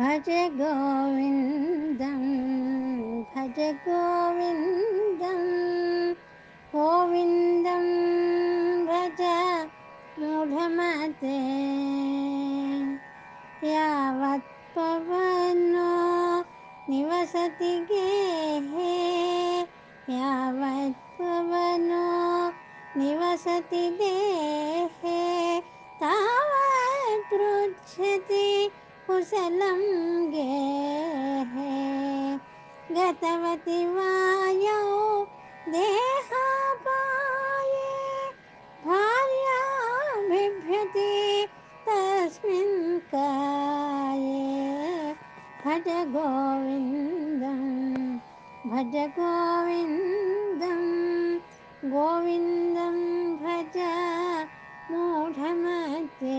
भज गोविन्दं भज गोविन्दं गोविन्दं भज मूढमते। यावत् पवनो निवसति गेहे यावत् पवनो निवसति देहे तावत् पृच्छति కుశలం గేహే గతవతి వాయౌ దేహాపాయే భార్యా బిభ్యతి తస్మిన్ కాయే భజ గోవిందం భజ గోవిందం గోవిందం భజ మూఢమతే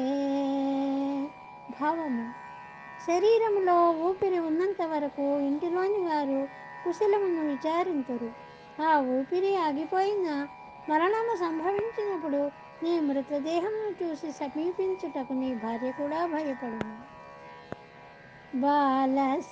శరీరంలో ఊపిరి ఉన్నంత వరకు ఇంటిలోని వారు కుశలమును విచారించరు ఆ ఊపిరి ఆగిపోయిన మరణము సంభవించినప్పుడు నీ మృతదేహమును చూసి సమీపించుటకు నీ భార్య కూడా భయపడును. బాలస్తావత్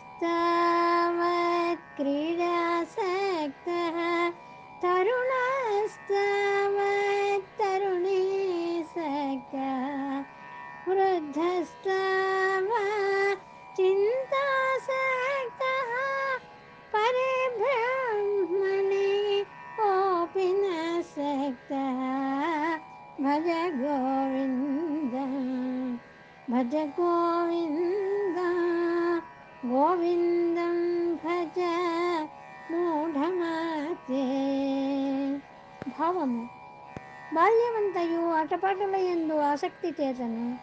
భజ గోవింద భజ గోవింద గోవిందం భజ మూఢమతే. భావము. బాల్యమంతయు ఆటపాటల యందు ఆసక్తి చేతను.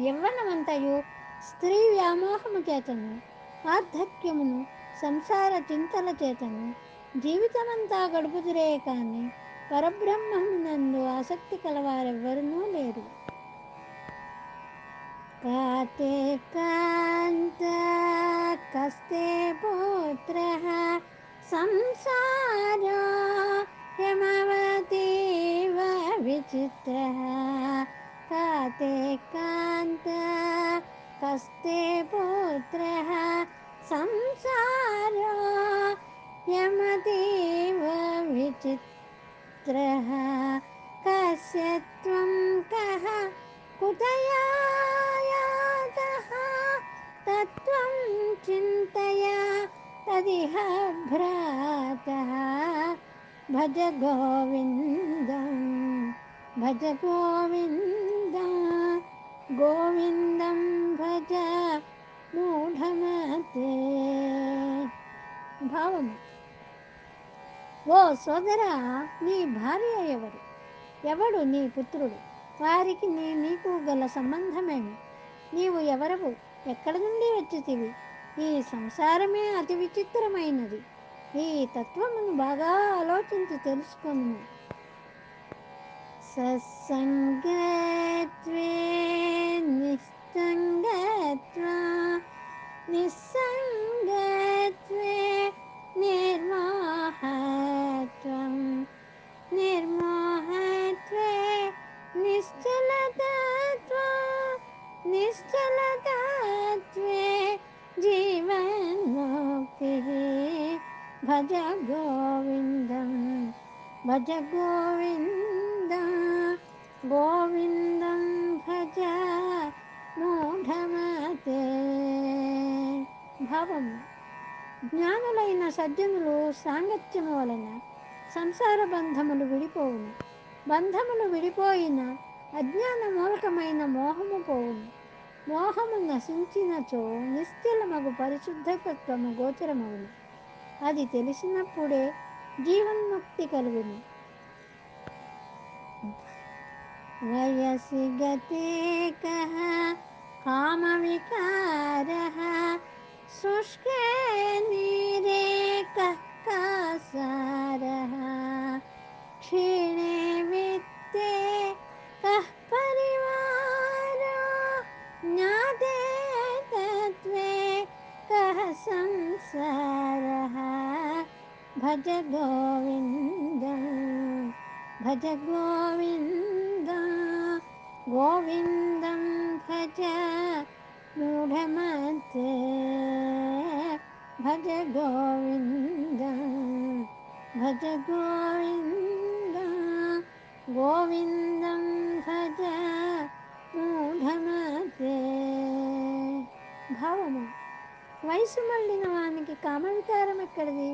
యవ్వనమంతయు స్త్రీ వ్యామోహము చేతను. వార్ధక్యమును సంసార చింతల చేతను. జీవితమంతా గడుపుదురే కానీ పరబ్రహ్మమునందు ఆసక్తి కలవారెవ్వరూ లేరు. కాతే కాంత కస్తే పుత్ర సంసారో యమవతీవ విచిత్ర. కాతే కాంత కస్తే పుత్ర సంసారో యమతీవ విచిత్ర. पुत्रः कस्य त्वं कः? कुतया कः तत्त्वं चिन्तया तदिह भ्रातः भज भजगोविन्दं भजगोविन्दं गोविन्दं भज मूढमते। भव ఓ సోదరా నీ భార్య ఎవరు? ఎవడు నీ పుత్రుడు? వారికి నీ నీకు గల సంబంధమేమి? నీవు ఎవరవు? ఎక్కడి నుండి వచ్చితివి? ఈ సంసారమే అతి విచిత్రమైనది. ఈ తత్వమును బాగా ఆలోచించి తెలుసుకొను సత్సంగత్వే భజ గోవిందం భజ గోవింద గోవిందం భజ మూఢమతే. భావము జ్ఞానులైన సజ్జనులు సాంగత్యము వలన సంసార బంధములు విడిపోవును. బంధములు విడిపోయిన అజ్ఞాన మూలకమైన మోహము పోవును. మోహము నశించినచో నిశ్చలమగు పరిశుద్ధతత్వము గోచరమవును అది తెలిసినప్పుడే జీవన్ముక్తి కలుగును. వయసి గతే కామ వికార శుష్క భజ గోవింద భజ గోవింద గోవిందం భజ మూఢమత్ భజ గోవింద భజ గోవింద గోవిందం భజ మూఢమతే భావము. వయసు మళ్ళిన వానికి కామవికారం ఎక్కడిది?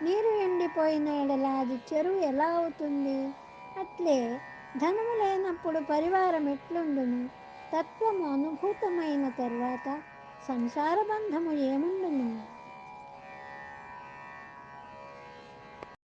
నీరు ఎండిపోయిన ఎడల అది చెరువు ఎలా అవుతుంది? అట్లే ధనము లేనప్పుడు పరివారం ఎట్లుండును? తత్వము అనుభూతమైన తర్వాత సంసార బంధము ఏముండును?